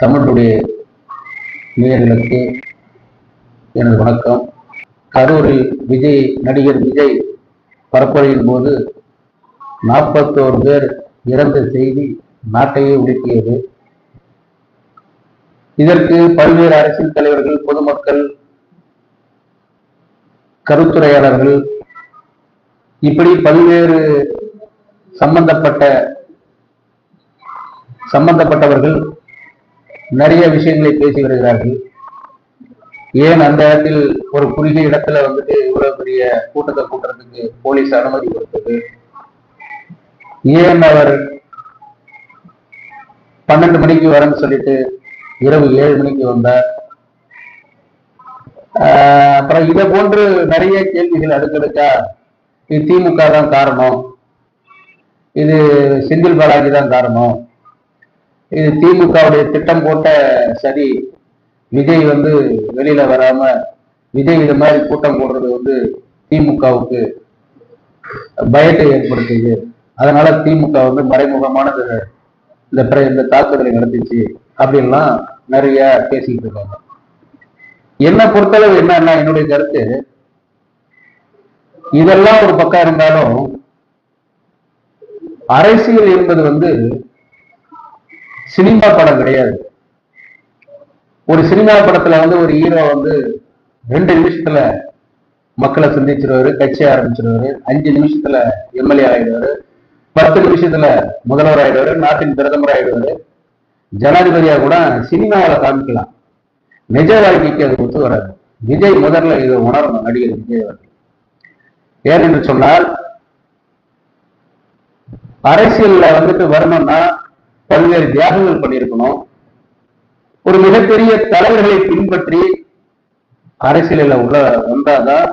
தமிழுடைய நேயர்களுக்கு எனது வணக்கம். கரூரில் விஜய் நடிகர் விஜய் பரப்புரையின் போது நாற்பத்தோரு பேர் இறந்த செய்தி நாட்டையே உலுக்கியது. இதற்கு பல்வேறு அரசியல் தலைவர்கள் பொதுமக்கள் கருத்துரையாளர்கள் இப்படி பல்வேறு சம்பந்தப்பட்ட சம்பந்தப்பட்டவர்கள் நிறைய விஷயங்களை பேசி வருகிறார்கள். ஏன் அந்த இடத்தில் ஒரு குறுகிய இடத்துல வந்துட்டு இவ்வளவு பெரிய கூட்டத்தை கூட்டுறதுக்கு போலீஸ் அனுமதி கொடுத்தது? ஏன் அவர் பன்னெண்டு மணிக்கு வரேன்னு சொல்லிட்டு இரவு ஏழு மணிக்கு வந்தார்? ஆஹ் அப்புறம் இதை போன்று நிறைய கேள்விகள் அடுக்கடுக்கா இது திமுக தான் காரணம். இது செந்தில் பாலாஜி தான் காரணம். இது திமுகவுடைய திட்டம் போட்ட சரி விஜய் வந்து வெளியில வராம விஜய் இது மாதிரி கூட்டம் போடுறது வந்து திமுகவுக்கு பயத்தை ஏற்படுத்துது. அதனால திமுக வந்து மறைமுகமானது இந்த இந்த தாக்குதலை நடந்துச்சு அப்படின்லாம் நிறைய பேசிக்கிட்டு இருக்காங்க. என்ன பொறுத்தளவு என்னன்னா என்னுடைய கருத்து இதெல்லாம் ஒரு பக்கம் இருந்தாலும் அரசியல் என்பது வந்து சினிமா படம் கிடையாது. ஒரு சினிமா படத்துல வந்து ஒரு ஹீரோ வந்து ரெண்டு நிமிஷத்துல மக்களை சந்திச்சிருவாரு கட்சி ஆரம்பிச்சிருவாரு அஞ்சு நிமிஷத்துல எம்எல்ஏ ஆயிடுவாரு பத்து நிமிஷத்துல முதல்வர் ஆயிடுவாரு நாட்டின் பிரதமர் ஆயிடுவாரு. ஜனாதிபதியா கூட சினிமாவில காமிக்கலாம். நிஜ வாழ்க்கைக்கு அது ஒத்து வராது. விஜய் முதல்ல இதை உணரணும் நடிகர் விஜய் அவர்கள். ஏனென்று சொன்னால் அரசியல்ல வந்துட்டு வரணும்னா பல்வேறு தியாகங்கள் பண்ணியிருக்கணும். ஒரு மிகப்பெரிய தலைவர்களை பின்பற்றி அரசியலில் உள்ள வந்தாதான்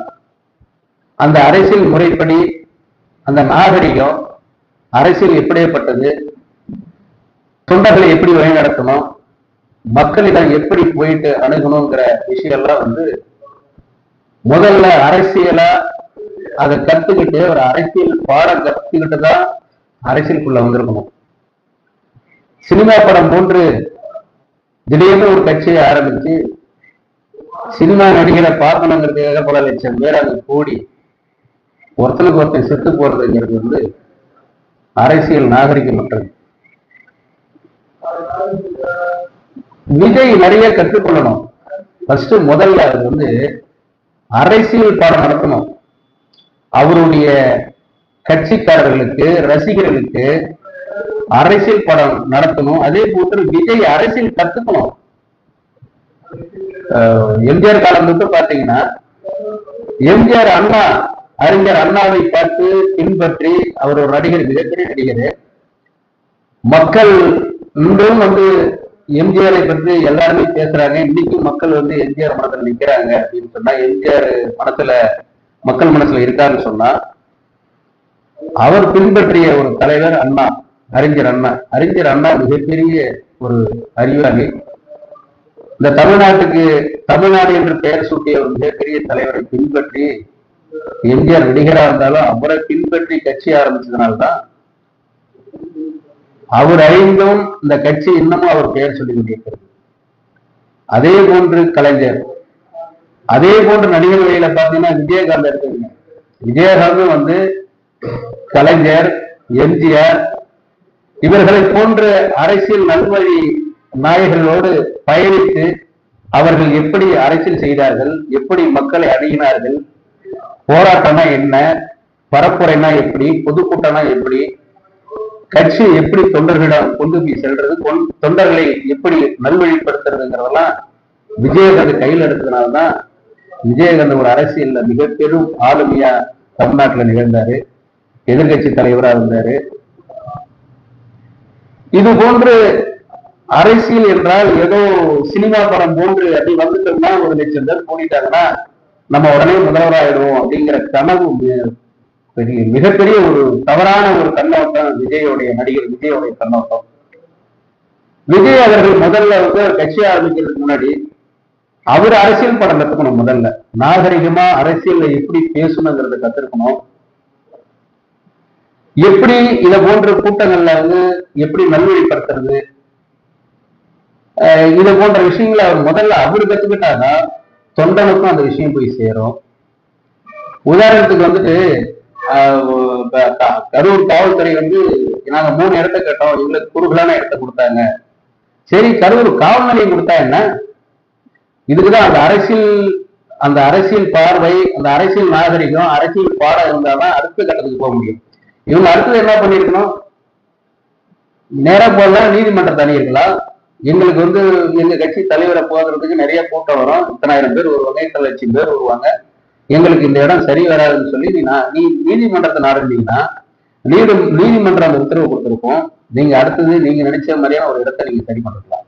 அந்த அரசியல் முறைப்படி அந்த நாகரிகம் அரசியல் எப்படியேப்பட்டது தொண்டர்களை எப்படி வழிநடத்தணும் மக்களிடம் எப்படி போயிட்டு அணுகணுங்கிற விஷயம்லாம் வந்து முதல்ல அரசியலா அதை கத்துக்கிட்டு ஒரு அரசியல் பாடம் கத்துக்கிட்டு தான் அரசியலுக்குள்ள வந்திருக்கணும். சினிமா படம் போன்று திடீர்னு ஒரு கட்சியை ஆரம்பிச்சு சினிமா நடிகரை பார்க்கணுங்கிறதுக்காக பல லட்சம் பேர் அங்க கூடி ஒருத்தனுக்கு ஒருத்தன் செத்து போறதுங்கிறது வந்து அரசியல் நாகரிகமற்றது விஜய் நிறைய கற்றுக்கொள்ளணும். ஃபர்ஸ்ட் முதல்ல அது வந்து அரசியல் பாடம் நடத்தணும். அவருடைய கட்சிக்காரர்களுக்கு ரசிகர்களுக்கு அரசியல் படம் நடத்தணும். அதே போன்று விஜய் அரசியல் கத்துக்கணும். எம்ஜிஆர் காலம் மட்டும் பாத்தீங்கன்னா எம்ஜிஆர் அண்ணா அறிஞர் அண்ணாவை பார்த்து பின்பற்றி அவர் ஒரு நடிகர் மிகப்பெரிய நடிகர். மக்கள் இன்றும் வந்து எம்ஜிஆரை பற்றி எல்லாருமே பேசுறாங்க. இன்னைக்கும் மக்கள் வந்து எம்ஜிஆர் மனத்துல நிக்கிறாங்க அப்படின்னு சொன்னா எம்ஜிஆர் மனத்துல மக்கள் மனசுல இருக்காருன்னு சொன்னா அவர் பின்பற்றிய ஒரு தலைவர் அண்ணா. அறிஞர் அண்ணா. அறிஞர் அண்ணா மிகப்பெரிய ஒரு அறிவாளி. இந்த தமிழ்நாட்டுக்கு தமிழ்நாடு என்று பெயர் சூட்டிய ஒரு மிகப்பெரிய தலைவரை பின்பற்றி எம்ஜிஆர் நடிகரா இருந்தாலும் அவரை பின்பற்றி கட்சி ஆரம்பிச்சதுனால்தான் அவர் அறிந்தும் இந்த கட்சி இன்னமும் அவர் பெயர் சொல்லி கொண்டிருக்கிறது அதே போன்று கலைஞர். அதே போன்று நடிகர் வழியில பாத்தீங்கன்னா விஜயகாந்த் இருக்குங்க விஜயகாந்தும் வந்து கலைஞர் எம்ஜிஆர் இவர்களை போன்ற அரசியல் நல்வழி நாயகர்களோடு பயணித்து அவர்கள் எப்படி அரசியல் செய்தார்கள் எப்படி மக்களை அணுகினார்கள் போராட்டம்னா என்ன பரப்புரைனா எப்படி பொதுக்கூட்டம்னா எப்படி கட்சி எப்படி தொண்டர்களிடம் கொண்டு போய் செல்றது தொண்டர்களை எப்படி நல்வழிப்படுத்துறதுங்கிறதெல்லாம் விஜயகாந்த் கையில் எடுத்ததுனால்தான் விஜயகாந்த் ஒரு அரசியல்ல மிக பெரும் ஆளுமையா தமிழ்நாட்டுல நிகழ்ந்தாரு. எதிர்கட்சி தலைவரா இருந்தாரு. இது போன்று அரசியல் என்றால் ஏதோ சினிமா படம் போன்று அப்படி வந்துட்டோம்னா ஒரு லட்சம் பேர் போனிட்டாங்கன்னா நம்ம உடனே முதல்வராயிடுவோம் அப்படிங்கிற கனவு பெரிய மிகப்பெரிய ஒரு தவறான ஒரு கண்ணோட்டம் விஜயோடைய நடிகர் விஜயோடைய கண்ணோட்டம். விஜய் அவர்கள் முதல்ல வந்து ஒரு கட்சி ஆரம்பிக்கிறதுக்கு முன்னாடி அவர் அரசியல் படம் கத்துக்கணும் முதல்ல. நாகரிகமா அரசியல்ல எப்படி பேசணுங்கிறத கத்துக்கணும். எப்படி இத போன்ற கூட்டங்கள்ல வந்து எப்படி நல்வழிப்படுத்துறது இதை போன்ற விஷயங்களை அவர் முதல்ல அவர் கத்துக்கிட்டாதான் தொண்டனுக்கும் அந்த விஷயம் போய் சேரும். உதாரணத்துக்கு வந்துட்டு ஆஹ் கரூர் காவல்துறை வந்து நாங்க மூணு இடத்த கேட்டோம் இவங்களுக்கு குறுகலான இடத்த கொடுத்தாங்க. சரி கரூர் காவல் நிலையம் கொடுத்தா என்ன? இதுக்குதான் அந்த அரசியல் அந்த அரசியல் பார்வை அந்த அரசியல் நாகரிகம் அரசியல் பாடம் இருந்தாதான் அடுத்த கட்டத்துக்கு போக முடியும். இவங்க அடுத்தது என்ன பண்ணிருக்கணும் நேரா போகலாம் நீதிமன்றம் தனியிருக்கலாம் எங்களுக்கு வந்து எங்க கட்சி தலைவரை போகிறதுக்கு நிறைய கூட்டம் வரும். இத்தனாயிரம் பேர் வருவாங்க இத்தனை லட்சம் பேர் வருவாங்க. எங்களுக்கு இந்த இடம் சரி வராதுன்னு சொல்லி நீ நான் நீ நீதிமன்றத்தை நாடுனீங்கன்னா நீதி நீதிமன்றம் அந்த உத்தரவு கொடுத்துருக்கோம். நீங்க அடுத்தது நீங்க நினைச்ச மாதிரியான ஒரு இடத்தை நீங்க சரி பண்ணிக்கலாம்.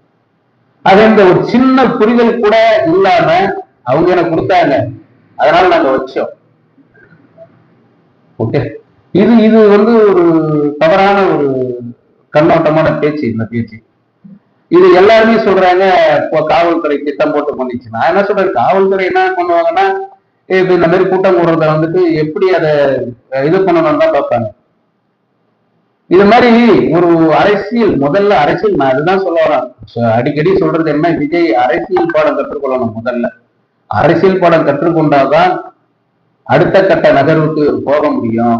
அது இந்த ஒரு சின்ன புரிதல் கூட இல்லாம அவங்க எனக்கு கொடுத்தாங்க. அதனால நாங்க வச்சோம். ஓகே? இது இது வந்து ஒரு தவறான ஒரு கண்ணோட்டமான பேச்சு இந்த பேச்சு. இது எல்லாருமே சொல்றாங்க இப்போ காவல்துறை திட்டம் போட்டு பண்ணிச்சு நான் என்ன சொல்றேன் காவல்துறை என்ன பண்ணுவாங்கன்னா இப்ப இந்த மாதிரி கூட்டம் கூடுறத வந்துட்டு எப்படி அதை இது பண்ணணும்னு தான் பார்ப்பாங்க. இது மாதிரி ஒரு அரசியல் முதல்ல அரசியல் நான் அதுதான் சொல்ல வரேன். அடிக்கடி சொல்றது என்ன விஜய் அரசியல் பாடம் கற்றுக்கொள்ளணும் முதல்ல. அரசியல் பாடம் கற்றுக்கொண்டாதான் அடுத்த கட்ட நகர்வுக்கு போக முடியும்.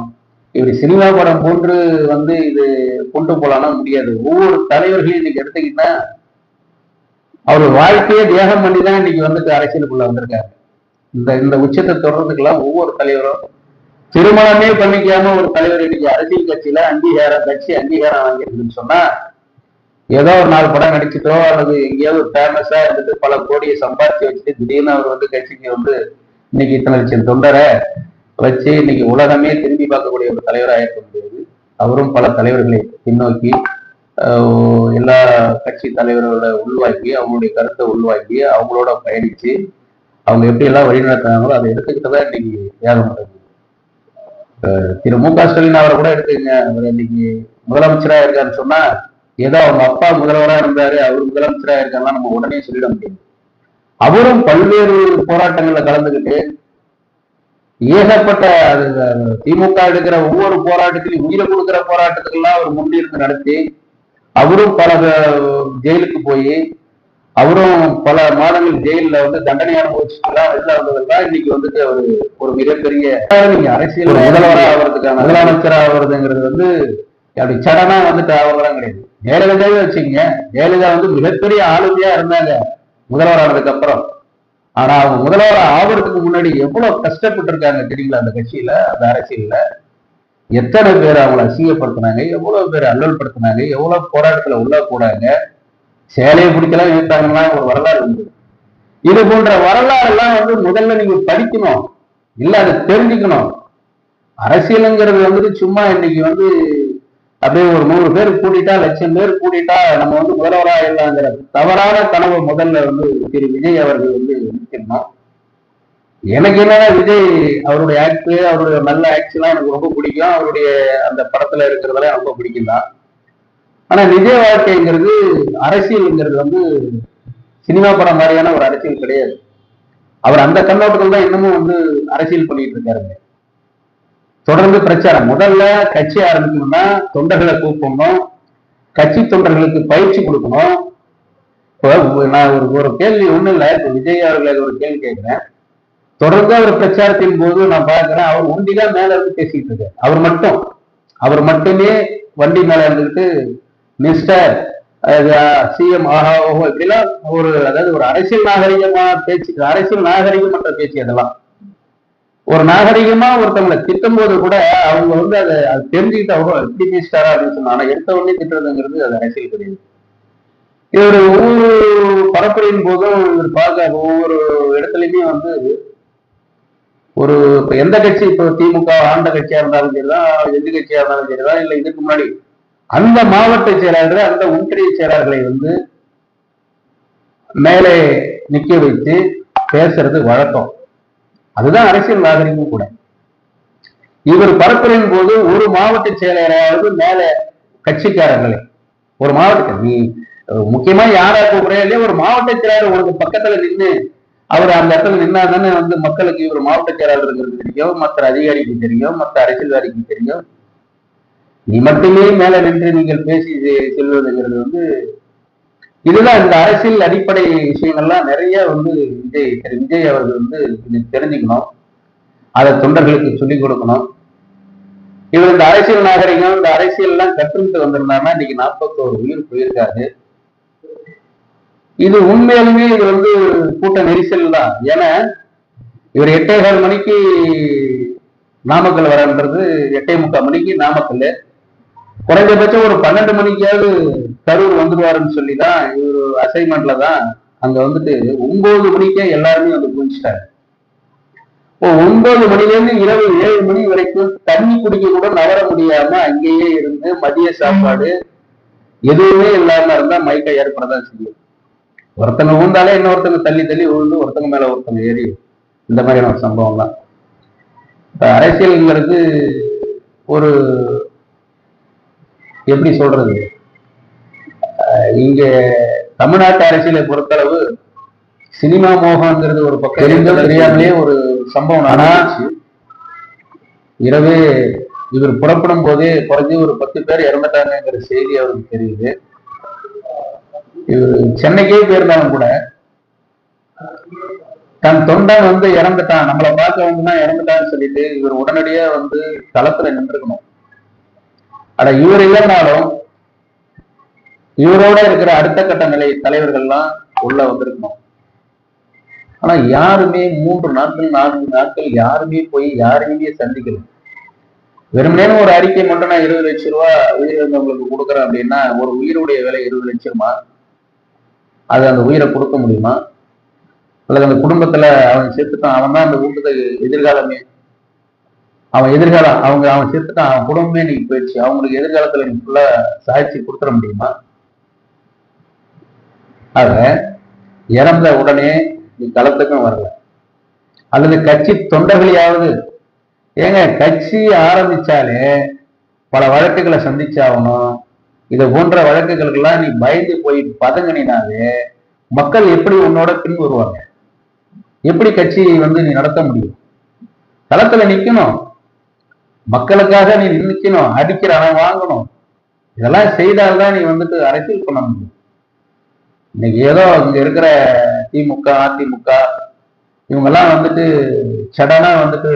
இப்படி சினிமா படம் போன்று வந்து இது கொண்டு போலாம்னா முடியாது. ஒவ்வொரு தலைவர்களையும் இன்னைக்கு எடுத்துக்கிட்டா அவர் வாழ்க்கையே தியாகம் பண்ணி தான் இன்னைக்கு வந்துட்டு அரசியலுக்குள்ள வந்திருக்காரு. இந்த இந்த உச்சத்தை தொடர்றதுக்கெல்லாம் ஒவ்வொரு தலைவரும் திருமணமே பண்ணிக்காம ஒரு தலைவர் இன்னைக்கு அரசியல் கட்சியில அங்கீகாரம் கட்சி அங்கீகாரம் வாங்கியிருக்குன்னு சொன்னா ஏதோ ஒரு நாலு படம் நடிச்சுட்டோ அல்லது எங்கேயாவது ஃபேமஸா இருந்துட்டு பல கோடியை சம்பாதிச்சு வச்சுட்டு திடீர்னு அவர் வந்து கட்சிக்கு வந்து இன்னைக்கு இத்தனை லட்சம் தொண்டரை வச்சு இன்னைக்கு உலகமே திரும்பி பார்க்கக்கூடிய ஒரு தலைவராக இருக்க முடியாது. அவரும் பல தலைவர்களை பின்னோக்கி ஆஹ், எல்லா கட்சி தலைவர்களோட உள்வாக்கி அவங்களுடைய கருத்தை உள்வாக்கி அவங்களோட பயணிச்சு அவங்க எப்படி எல்லாம் வழிநடத்துறாங்களோ அதை எடுத்துக்கிட்டு தான் இன்னைக்கு தியாகம் பண்ணுறது திரு மு க. ஸ்டாலின் அவரை கூட எடுத்துக்கங்க. அவர் இன்னைக்கு முதலமைச்சரா இருக்காருன்னு சொன்னா ஏதோ அவங்க அப்பா முதல்வரா இருந்தாரு அவர் முதலமைச்சரா இருக்காருலாம் நம்ம உடனே சொல்லிட முடியாது. அவரும் பல்வேறு போராட்டங்கள்ல கலந்துக்கிட்டு ஏகப்பட்ட அது திமுக எடுக்கிற ஒவ்வொரு போராட்டத்திலும் உயிரை கொடுக்கிற போராட்டத்துக்கெல்லாம் அவர் முன்னிருந்து நடத்தி அவரும் பல ஜெயிலுக்கு போய் அவரும் பல மாதங்கள் ஜெயில்ல வந்து தண்டனை அனுபவிச்சுலாம் வெளில வந்ததெல்லாம் இன்னைக்கு வந்துட்டு அவரு ஒரு மிகப்பெரிய நீங்க அரசியல் முதல்வராக ஆகிறதுக்கான முதலமைச்சரா ஆகிறதுங்கிறது வந்து அப்படி சடனா வந்துட்டு ஆகிறதெல்லாம் கிடையாது. ஜெயலலிதாவே வச்சுங்க ஜெயலலிதா வந்து மிகப்பெரிய ஆளுமையா இருந்தாங்க. முதல்வரானதுக்கு அப்புறம் ஆனா அவங்க முதல்வர் ஆவறதுக்கு முன்னாடி எவ்வளவு கஷ்டப்பட்டு இருக்காங்க தெரியுங்களா அந்த கட்சியில அந்த அரசியல்ல? எத்தனை பேர் அவங்களை அசிங்கப்படுத்தினாங்க? எவ்வளவு பேர் அல்லல்படுத்தினாங்க? எவ்வளவு போராட்டத்துல உள்ள கூடாங்க சேலையை பிடிக்கலாம் இழுத்தாங்கன்னா ஒரு வரலாறு உண்டு. இது போன்ற வரலாறு எல்லாம் வந்து முதல்ல நீங்க படிக்கணும். இல்ல அதை தெரிஞ்சுக்கணும். அரசியலுங்கிறது வந்து சும்மா இன்னைக்கு வந்து அப்படியே ஒரு நூறு பேர் கூட்டிட்டா லட்சம் பேர் கூட்டிட்டா நம்ம வந்து முதல்வரா இல்லைங்கிற தவறான கனவு முதல்ல வந்து திரு விஜய் அவர்கள் வந்து நிற்கணும். எனக்கு என்னன்னா விஜய் அவருடைய ஆக்ட் அவருடைய நல்ல ஆக்ட்ஸ்லாம் எனக்கு ரொம்ப பிடிக்கும். அவருடைய அந்த படத்துல இருக்கிறதெல்லாம் ரொம்ப பிடிக்கும் தான். ஆனா நிஜ வாழ்க்கைங்கிறது அரசியல்ங்கிறது வந்து சினிமா படம் மாதிரியான ஒரு அரசியல் கிடையாது. அவர் அந்த கண்ணோட்டத்தில் தான் இன்னமும் வந்து அரசியல் பண்ணிட்டு இருக்காருங்க. தொடர்ந்து பிரச்சாரம். முதல்ல கட்சி ஆரம்பிக்கணும்னா தொண்டர்களை கூப்பிடணும். கட்சி தொண்டர்களுக்கு பயிற்சி கொடுக்கணும். இப்போ நான் ஒரு ஒரு கேள்வி ஒண்ணும் இல்லை. இப்போ விஜய் அவர்களை ஒரு கேள்வி கேட்கிறேன். தொடர்ந்து அவர் பிரச்சாரத்தின் போது நான் பார்க்கிறேன் அவர் ஒண்டிதான் மேல இருந்து பேசிக்கிட்டு இருக்காரு. அவர் மட்டும். அவர் மட்டுமே வண்டி மேல இருந்துகிட்டு மிஸ்டர் சிஎம் ஆஹா ஓஹோ இப்படிலாம் ஒரு அதாவது ஒரு அரசியல் நாகரிகமா பேச்சு அரசியல் நாகரிகமற்ற பேச்சு அதெல்லாம். ஒரு நாகரிகமா ஒருத்தவங்களை திட்டும் போது கூட அவங்க வந்து அதை அது தெரிஞ்சுக்கிட்டு அவங்க எப்படி பேசிட்டாரா அப்படின்னு சொன்னா ஆனா எடுத்த உடனே திட்டுறதுங்கிறது அது அரசியல் கிடையாது இவர் ஒவ்வொரு பரப்புரையின் போதும் இவர் பார்க்க ஒவ்வொரு இடத்துலயுமே வந்து ஒரு இப்போ எந்த கட்சி இப்போ திமுக ஆண்ட கட்சியா இருந்தாலும் சரிதான் எந்த கட்சியா இருந்தாலும் சரிதான் இல்ல இதுக்கு முன்னாடி அந்த மாவட்ட செயலாளர்கள் அந்த ஒன்றிய செயலாளர்களை வந்து மேலே நிக்க வைத்து பேசுறது வழக்கம். அதுதான் அரசியல் நாகரிகம் கூட. இவர் பரப்புரையின் போது ஒரு மாவட்ட செயலாளராவது மேல கட்சிக்காரர்களே. ஒரு மாவட்ட நீ முக்கியமா யாரா கூப்பிடுறே இல்லையா ஒரு மாவட்ட செயலாளர் உனக்கு பக்கத்துல நின்று அவர் அந்த இடத்துல நின்னா தானே வந்து மக்களுக்கு இவர் மாவட்ட செயலாளருங்கிறது தெரியும் மற்ற அதிகாரிக்கு தெரியும் மற்ற அரசியல்வாதிக்கு தெரியும். நீ மட்டுமே மேல நின்று நீங்கள் பேசி செல்வதுங்கிறது வந்து இதுதான் இந்த அரசியல் அடிப்படை விஷயங்கள்லாம் நிறைய வந்து விஜய் திரு விஜய் அவர்கள் வந்து கொஞ்சம் தெரிஞ்சுக்கணும். அதை தொண்டர்களுக்கு சொல்லிக் கொடுக்கணும். இவர் இந்த அரசியல் நாகரிகம் இந்த அரசியல் எல்லாம் கற்றுக்கிட்டு வந்திருந்தாருன்னா இன்னைக்கு நாற்பத்தோரு உயிர் போயிருக்காரு. இது உண்மையிலுமே இது வந்து கூட்ட நெரிசல் தான். ஏன்னா இவர் எட்டேகால் மணிக்கு நாமக்கல் வரன்றது எட்டே முக்கால் மணிக்கு நாமக்கல் குறைஞ்சபட்சம் ஒரு பன்னெண்டு மணிக்காவது கரூர் வந்துடுவாருன்னு சொல்லி தான் இவர் அசைன்மெண்ட்ல தான் அங்க வந்துட்டு ஒன்பது மணிக்கே எல்லாருமே வந்து குளிச்சிட்டாரு இப்போ ஒன்பது மணிலேருந்து இரவு ஏழு மணி வரைக்கும் தண்ணி குடிக்க கூட நகர முடியாம அங்கேயே இருந்து மதிய சாப்பாடு எதுவுமே இல்லாம இருந்தா மயக்கம் ஏற்படதான் செய்யும். ஒருத்தங்க விழுந்தாலே இன்னொருத்தங்க தள்ளி தள்ளி விழுந்து ஒருத்தங்க மேல ஒருத்தங்க ஏறி இந்த மாதிரியான ஒரு சம்பவம் தான் இப்ப அரசியல்ங்கிறது ஒரு எப்படி சொல்றது? இங்க தமிழ்நாட்டு அரசியலை பொறுத்தளவு சினிமா மோகம்ங்கிறது ஒரு பக்கம் தெரிந்தோ தெரியாமலே ஒரு சம்பவம் ஆனா இரவே இவர் புறப்படும் போதே குறைஞ்சி ஒரு பத்து பேர் இறந்துட்டாங்கிற செய்தி அவருக்கு தெரியுது. இவர் சென்னைக்கே போயிருந்தாலும் கூட தன் தொண்டன் வந்து இறந்துட்டான். நம்மளை பார்க்க வந்துன்னா இறந்துட்டான்னு சொல்லிட்டு இவர் உடனடியா வந்து களத்துல நின்றுக்கணும். ஆனா இவர் இல்லைனாலும் இவரோட இருக்கிற அடுத்த கட்ட நிலை தலைவர்கள்லாம் உள்ள வந்திருக்கணும். ஆனா யாருமே மூன்று நாட்கள் நான்கு நாட்கள் யாருமே போய் யாரையுமே சந்திக்கல. வெறுமனே ஒரு அறிக்கை மட்டும் நான் இருபது லட்சம் ரூபா உயிரிழந்தவங்களுக்கு கொடுக்குறேன் அப்படின்னா ஒரு உயிருடைய விலை இருபது லட்சமா அது அந்த உயிரை கொடுக்க முடியுமா? அல்லது அந்த குடும்பத்துல அவன் சேர்த்துட்டான் அவன் தான் அந்த வீட்டுக்கு எதிர்காலமே அவன் எதிர்காலம் அவங்க அவன் செத்துட்டான் அவன் குடும்பமே இன்னைக்கு போயிடுச்சு. அவங்களுக்கு எதிர்காலத்துல நீ ஃபுல்லா சாய்ச்சி கொடுத்துட முடியுமா? ஆக இறந்த உடனே நீ களத்துக்கும் வரல. அல்லது கட்சி தொண்டர்களையாவது ஏங்க கட்சி ஆரம்பிச்சாலே பல வழக்குகளை சந்திச்சாகணும். இதை போன்ற வழக்குகளுக்கெல்லாம் நீ பயந்து போய் பதங்கினாலே மக்கள் எப்படி உன்னோட பின் வருவாங்க? எப்படி கட்சி வந்து நீ நடத்த முடியும்? களத்துல நிக்கணும். மக்களுக்காக நீ நிக்கணும் அடிக்கிற அவன் வாங்கணும். இதெல்லாம் செய்தால்தான் நீ வந்துட்டு அரசியல் பண்ண முடியும். இன்னைக்கு ஏதோ இங்க இருக்கிற திமுக அதிமுக இவங்கெல்லாம் வந்துட்டு சடனா வந்துட்டு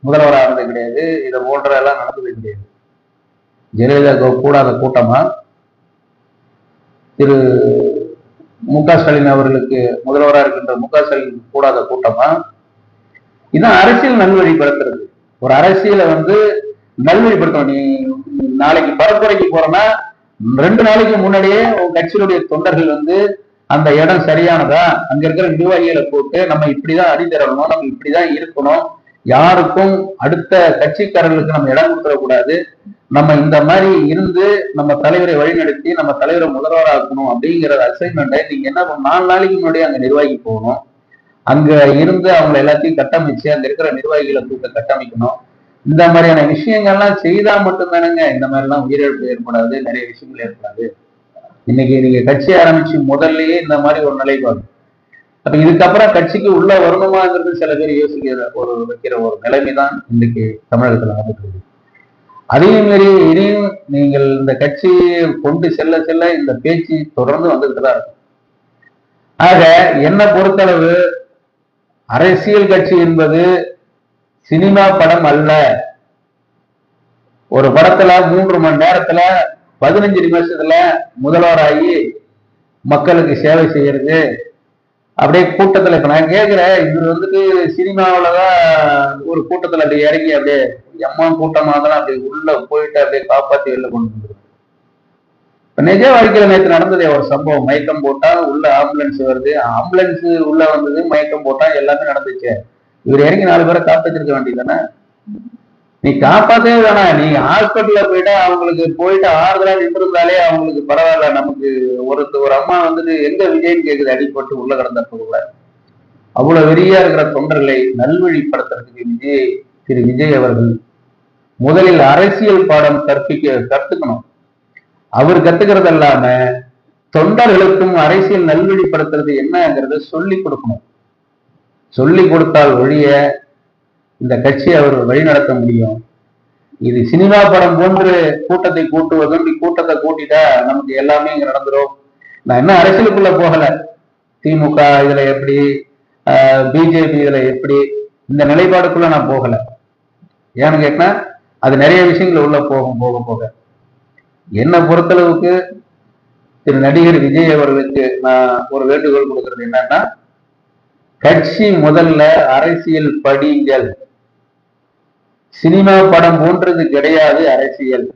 முதல்வர் ஆனது கிடையாது. இதை போன்ற எல்லாம் நடந்தது கிடையாது. ஜெயலலிதா கூடாத கூட்டமா? திரு மு க ஸ்டாலின் அவர்களுக்கு முதல்வராக இருக்கின்ற மு க ஸ்டாலின் கூடாத கூட்டமா? இதான் அரசியல் நல்வழிப்படுத்துறது. ஒரு அரசியலை வந்து நல்வழிப்படுத்தணும் நீ நாளைக்கு பரப்புரைக்கு போறோம்னா ரெண்டு நாளைக்கு முன்னாடியே உன் கட்சியினுடைய தொண்டர்கள் வந்து அந்த இடம் சரியானதா? அங்க இருக்கிற நிர்வாகிகளை போட்டு நம்ம இப்படிதான் அடித்தரணும் நம்ம இப்படிதான் இருக்கணும். யாருக்கும் அடுத்த கட்சிக்காரர்களுக்கு நம்ம இடம் கொடுத்துடக்கூடாது நம்ம இந்த மாதிரி இருந்து நம்ம தலைவரை வழிநடத்தி நம்ம தலைவரை முதல்வராக்கணும் அப்படிங்கிற அசைன்மெண்ட்டை நீங்க என்ன நாலு நாளைக்கு முன்னாடி அங்க நிர்வாகி போகணும். அங்க இருந்து அவங்களை எல்லாத்தையும் கட்டமைச்சு அங்க இருக்கிற நிர்வாகிகளை கூட்ட கட்டமைக்கணும். இந்த மாதிரியான விஷயங்கள்லாம் செய்தா மட்டும்தானுங்க இந்த மாதிரிலாம் உயிரிழப்பு ஏற்படாது நிறைய விஷயங்கள் ஏற்படாது. இன்னைக்கு நீங்க கட்சி ஆரம்பிச்சு முதல்லயே இந்த மாதிரி ஒரு நிலைப்பாடு. அப்ப இதுக்கப்புறம் கட்சிக்கு உள்ள வரணுமாங்கிறது சில பேர் யோசிக்கிற ஒரு வைக்கிற ஒரு நிலைமை தான் இன்னைக்கு தமிழகத்துல நடந்துட்டு அதே மாரி இனியும் நீங்கள் இந்த கட்சியை கொண்டு செல்ல செல்ல இந்த பேச்சு தொடர்ந்து வந்துகிட்டு தான் இருக்கும் ஆக என்னை பொறுத்தளவு அரசியல் கட்சி என்பது சினிமா படம் அல்ல. ஒரு படத்துல மூன்று மணி நேரத்துல பதினஞ்சு நிமிஷத்துல முதல்வராகி மக்களுக்கு சேவை செய்யறது. அப்படியே கூட்டத்துல இப்ப நான் கேக்குறேன் இவர் வந்துட்டு சினிமாவிலதான் ஒரு கூட்டத்துல அப்படியே இறங்கி அப்படியே எம்மா கூட்டமா தான் அப்படியே உள்ள போயிட்டு அப்படியே காப்பாத்தி வெளில கொண்டு நிஜ வாழ்க்கையில நேற்று நடந்ததே ஒரு சம்பவம். மயக்கம் போட்டா உள்ள ஆம்புலன்ஸ் வருது. ஆம்புலன்ஸ் உள்ள வந்தது மயக்கம் போட்டா எல்லாமே நடந்துச்சு. இவர் இறங்கி நாலு பேரை காப்பாத்திருக்க வேண்டியதானே நீ காப்பாத்தவே வேணாம். நீ ஹாஸ்பிட்டல்ல போயிட்டா அவங்களுக்கு போயிட்டு ஆறுதலா நின்றுருந்தாலே அவங்களுக்கு பரவாயில்ல. நமக்கு ஒரு ஒரு அம்மா வந்துட்டு எங்க விஜய்னு கேக்குது அடிப்பட்டு உள்ள கிடந்த கூட அவ்வளவு வெறியா இருக்கிற தொண்டர்களை நல்வழிப்படுத்துறதுக்கு விஜய் திரு விஜய் அவர்கள் முதலில் அரசியல் பாடம் கற்பிக்க கத்துக்கணும். அவர் கத்துக்கிறது இல்லாம தொண்டர்களுக்கும் அரசியல் நல்வழிப்படுத்துறது என்னங்கிறத சொல்லி கொடுக்கணும். சொல்லி கொடுத்தால் ஒழிய இந்த கட்சியை அவர் வழிநடத்த முடியும். இது சினிமா படம் போன்று கூட்டத்தை கூட்டுவதும் கூட்டத்தை கூட்டிட்டா நமக்கு எல்லாமே இங்க நடந்துரும். நான் என்ன அரசியலுக்குள்ள போகல. திமுக இதுல எப்படி பிஜேபி இதுல எப்படி இந்த நிலைப்பாடுக்குள்ள நான் போகல. ஏன்னு கேட்டா அது நிறைய விஷயங்கள் உள்ள போகும் போக போக. என்னை பொறுத்தளவுக்கு திரு நடிகர் விஜய் அவர்களுக்கு நான் ஒரு வேண்டுகோள் கொடுக்கறது என்னன்னா கட்சி முதல்ல அரசியல் படிங்கள் சினிமா படம் போன்றது கிடையாது அரசியல்.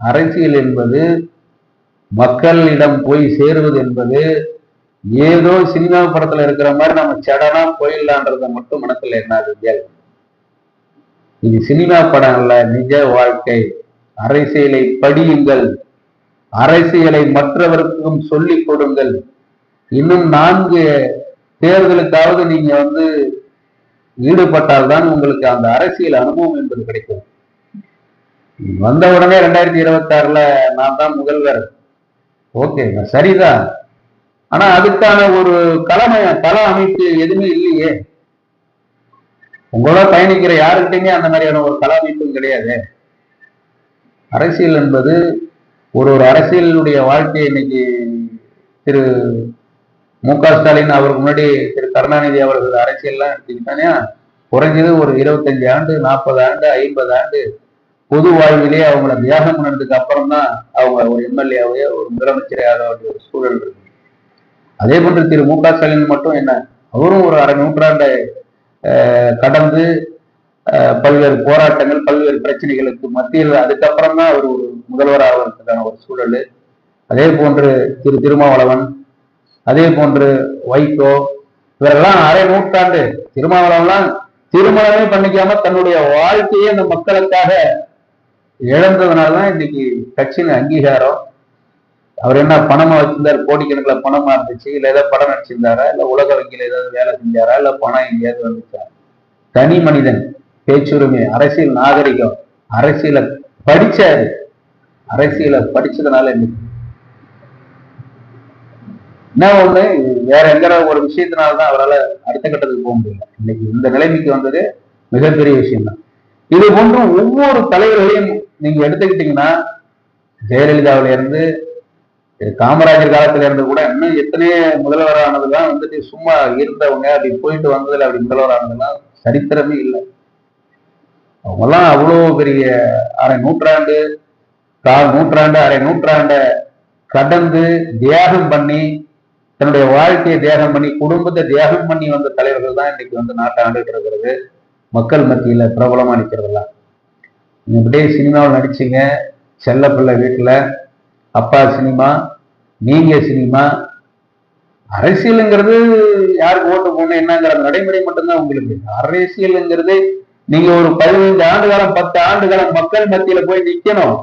அரசியல் என்பது மக்களிடம் போய் சேருவது என்பது ஏதோ சினிமா படத்துல இருக்கிற மாதிரி நம்ம சடனா போயிடலான்றத மட்டும் மனசுல என்ன இது சினிமா படம் அல்ல நிஜ வாழ்க்கை. அரசியலை படியுங்கள். அரசியலை மற்றவருக்கும் சொல்லிக் கொடுங்கள். இன்னும் நான்கு தேர்தலுக்காவது நீங்க வந்து ஈடுபட்டால்தான் உங்களுக்கு அந்த அரசியல் அனுபவம் என்பது கிடைக்கும். வந்த உடனே ரெண்டாயிரத்தி இருபத்தி ஆறுல நான் தான் முதல்வர். ஓகே சரிதான். ஆனா அதுக்கான ஒரு தலைமை கள அமைப்பு எதுவுமே இல்லையே. உங்களோட பயணிக்கிற யாருக்கிட்டையுமே அந்த மாதிரியான ஒரு கள அமைப்பும் கிடையாது. அரசியல் என்பது ஒரு ஒரு அரசியலுடைய வாழ்க்கையை இன்னைக்கு திரு மு க ஸ்டாலின் அவருக்கு முன்னாடி திரு கருணாநிதி அவர்கள் அரசியல்லாம் எடுத்துக்கிட்டானே குறைஞ்சது ஒரு இருபத்தஞ்சு ஆண்டு நாற்பது ஆண்டு ஐம்பது ஆண்டு பொது வாழ்விலே அவங்கள தியாகம் பண்ணதுக்கு அப்புறம் தான் அவங்க ஒரு எம்எல்ஏவே ஒரு முதலமைச்சரே ஆக வேண்டிய ஒரு சூழல் இருக்கு. அதே போன்று திரு மு க ஸ்டாலின் மட்டும் என்ன அவரும் ஒரு அரை நூற்றாண்டை கடந்து பல்வேறு போராட்டங்கள் பல்வேறு பிரச்சனைகளுக்கு மத்தியில் அதுக்கப்புறம் தான் அவர் ஒரு முதல்வர் ஆவதற்கான ஒரு சூழல். அதே போன்று திரு திருமாவளவன் அதே போன்று வைகோ இவரெல்லாம் அரை நூற்றாண்டு திருமாவளவன்லாம் திருமணமே பண்ணிக்காம தன்னுடைய வாழ்க்கையை அந்த மக்களுக்காக இழந்ததுனாலதான் இன்னைக்கு கட்சியின் அங்கீகாரம். அவர் என்ன பணமா வச்சிருந்தாரு கோடிக்கணக்கில் பணமா இருந்துச்சு இல்ல ஏதாவது படம் நடிச்சிருந்தாரா இல்ல உலக வங்கியில ஏதாவது வேலை செஞ்சாரா இல்ல பணம் எங்கேயாவது வந்துச்சா? தனி மனிதன். பேச்சுரிமை அரசியல் நாகரிகம் அரசியலை படிச்சாரு. அரசியலை படிச்சதுனால என்ன ஒண்ணு வேற எங்கிற ஒரு விஷயத்தினாலதான் அவரால் அடுத்த கட்டத்துக்கு போக முடியல. இன்னைக்கு இந்த நிலைமைக்கு வந்தது மிகப்பெரிய விஷயம் தான் இது போன்று ஒவ்வொரு தலைவர்களையும் நீங்க எடுத்துக்கிட்டீங்கன்னா ஜெயலலிதாவில இருந்து காமராஜர் காலத்துல இருந்து கூட இன்னும் எத்தனையோ முதல்வரானதுலாம் வந்துட்டு சும்மா இருந்தவங்க அப்படி போயிட்டு வந்ததுல அப்படி முதல்வரானதுலாம் சரித்திரமே இல்லை. அவங்கெல்லாம் அவ்வளோ பெரிய அரை நூற்றாண்டு கால் நூற்றாண்டு அரை நூற்றாண்டை கடந்து தியாகம் பண்ணி தன்னுடைய வாழ்க்கையை தியாகம் பண்ணி குடும்பத்தை தியாகம் பண்ணி வந்த தலைவர்கள் தான் இன்னைக்கு வந்து நாட்டை ஆண்டுகிட்டு இருக்கிறது. மக்கள் மத்தியில் பிரபலமாக நிற்கிறதெல்லாம் நீங்கள் அப்படியே சினிமாவில் நடிச்சிங்க செல்ல பிள்ளை வீட்டில் அப்பா சினிமா நீங்கள் சினிமா அரசியலுங்கிறது யாருக்கு ஓட்டு போகணும் என்னங்கிற நடைமுறை மட்டும்தான் உங்களுக்கு அரசியலுங்கிறது நீங்க ஒரு பதினைந்து ஆண்டு காலம் பத்து ஆண்டு காலம் மக்கள் மத்தியில போய் நிக்கணும்.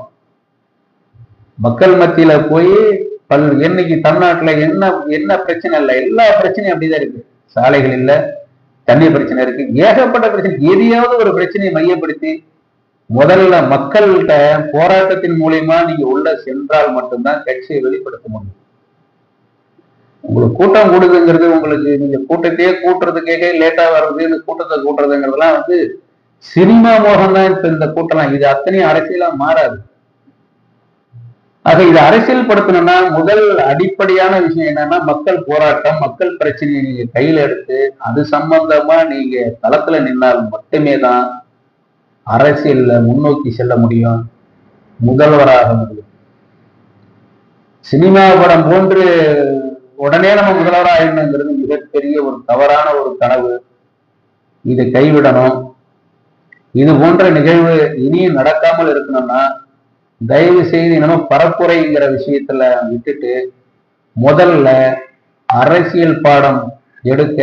மக்கள் மத்தியில போய் பல் என்னைக்கு தமிழ்நாட்டுல என்ன என்ன பிரச்சனை இல்லை எல்லா பிரச்சனையும் அப்படிதான் இருக்கு. சாலைகள் இல்ல தண்ணி பிரச்சனை இருக்கு. ஏகப்பட்ட பிரச்சனை எதையாவது ஒரு பிரச்சனையை மையப்படுத்தி முதல்ல மக்கள்கிட்ட போராட்டத்தின் மூலியமா நீங்க உள்ள சென்றால் மட்டும்தான் கட்சியை வெளிப்படுத்த முடியும். உங்களுக்கு கூட்டம் கூடுதுங்கிறது உங்களுக்கு நீங்க கூட்டத்தையே கூட்டுறதுக்கே லேட்டா வர்றது கூட்டத்தை கூட்டுறதுங்கிறதுலாம் வந்து சினிமா மோகம் தான் இப்ப இந்த கூட்டலாம் இது அத்தனையும் அரசியலா மாறாது. ஆக இது அரசியல் படுத்தணும்னா முதல் அடிப்படையான விஷயம் என்னன்னா மக்கள் போராட்டம் மக்கள் பிரச்சனையை நீங்க கையில எடுத்து அது சம்பந்தமா நீங்க களத்துல நின்னால் மட்டுமே தான் அரசியல்ல முன்னோக்கி செல்ல முடியும். முதல்வராக முடியும். சினிமா படம் போன்று உடனே நம்ம முதல்வராகணுங்கிறது மிகப்பெரிய ஒரு தவறான ஒரு கனவு. இதை கைவிடணும். இது போன்ற நிகழ்வு இனியும் நடக்காமல் இருக்கணும்னா தயவு செய்து என்னமோ பரப்புரைங்கிற விஷயத்துல விட்டுட்டு முதல்ல அரசியல் பாடம் எடுக்க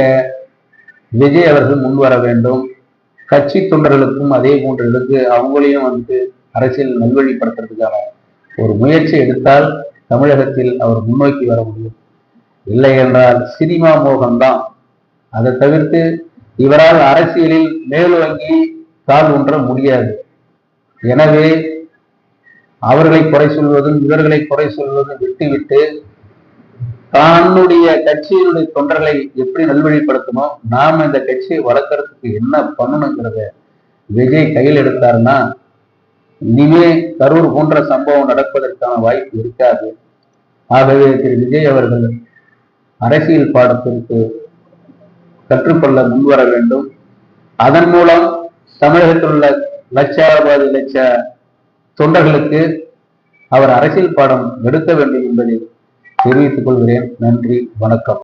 விஜய் அவர்கள் முன் வர வேண்டும். கட்சி தொண்டர்களுக்கும் அதே போன்று எடுத்து அவங்களையும் வந்து அரசியல் நல்வழிப்படுத்துறதுக்கான ஒரு முயற்சி எடுத்தால் தமிழகத்தில் அவர் முன்னோக்கி வர முடியும். இல்லை என்றால் சினிமா மோகம்தான் அதை தவிர்த்து இவரால் அரசியலில் மேலோங்கி கால் ஒன்ற முடியாது. எனவே அவர்களை குறை சொல்வதும் இவர்களை குறை சொல்வதும் விட்டுவிட்டு தன்னுடைய கட்சியினுடைய தொண்டர்களை எப்படி நல்வழிப்படுத்தணும்? நாம இந்த கட்சியை வளர்க்கறதுக்கு என்ன பண்ணணுங்கிறத விஜய் கையில் எடுத்தாருன்னா இனிமே கரூர் போன்ற சம்பவம் நடப்பதற்கான வாய்ப்பு இருக்காது. ஆகவே திரு. விஜய் அவர்கள் அரசியல் பாடத்திற்கு கற்றுக்கொள்ள முன்வர வேண்டும். அதன் மூலம் தமிழகத்தில் உள்ள லட்சாபாதி லட்ச தொண்டர்களுக்கு அவர் அரசியல் பாடம் எடுக்க வேண்டும் என்பதை தெரிவித்துக் கொள்கிறேன். நன்றி வணக்கம்.